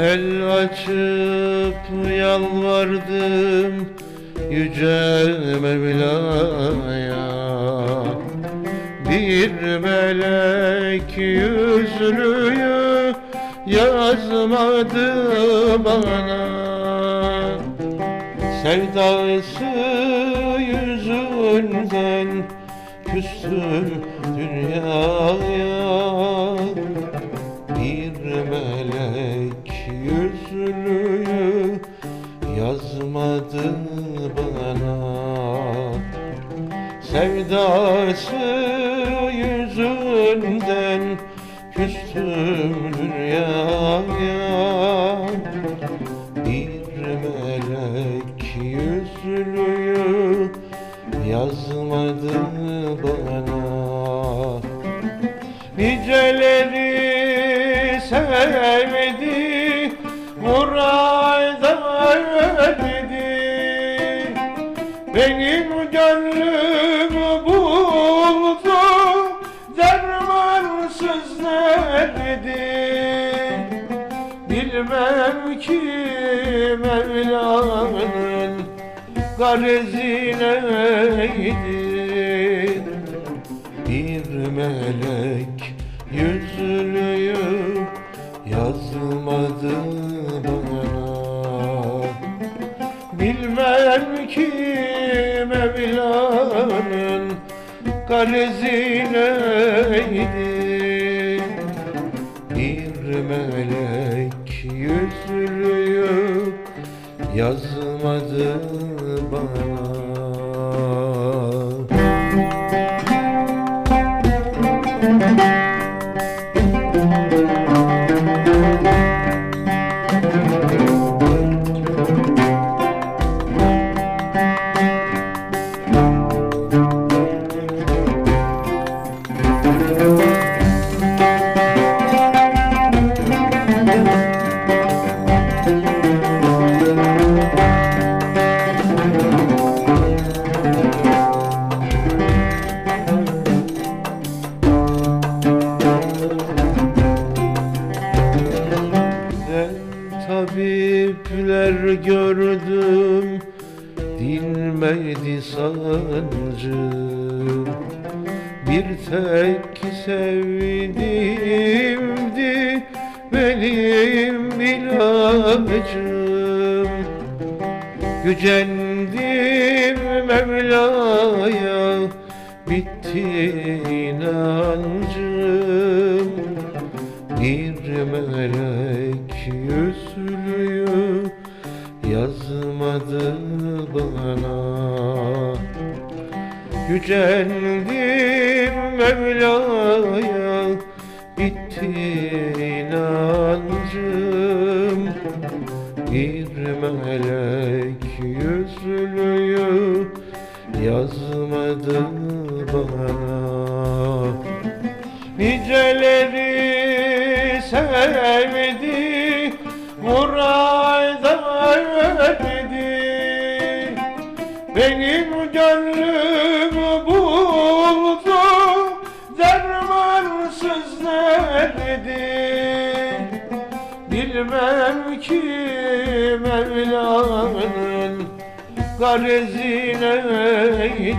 El açıp yalvardım Yüce Mevla'ya. Bir melek yüzlüyü Yazmadı bana. Sevdası yüzünden Küstüm dünyaya. Bir melek Sevdası yüzünden küstüm dünyaya Bir melek yüzlüyü yazmadı bana. Niceleri sevdi Murayda erdi Benim gönlümü Bilmem ki Mevla'nın garezi neydi Bir melek yüzlüyü yazmadı bana. Bilmem ki Mevla'nın garezi neydi melek yüzlüyü yazmadı bana tabipler gördüm Dinmedi sancım Bir tek sevdiğimdi Benim ilacım. Gücendim Mevla'ya Bitti inancım. Bir Gücendim Mevla'ya bitti inancım. Bir melek yüzlüyü yazmadı bana. Niceleri sevdi Murayda erdi neredi Bilmem ki Mevla'nın garezi neydi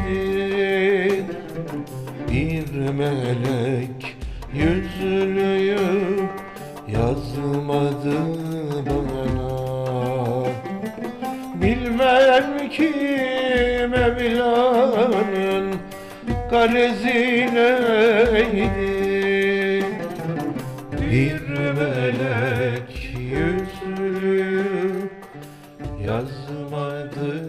bir melek yüzlüyü yazmadı bana. Bilmem ki Mevla'nın garezi neydi bir melek yüzlü yazmadı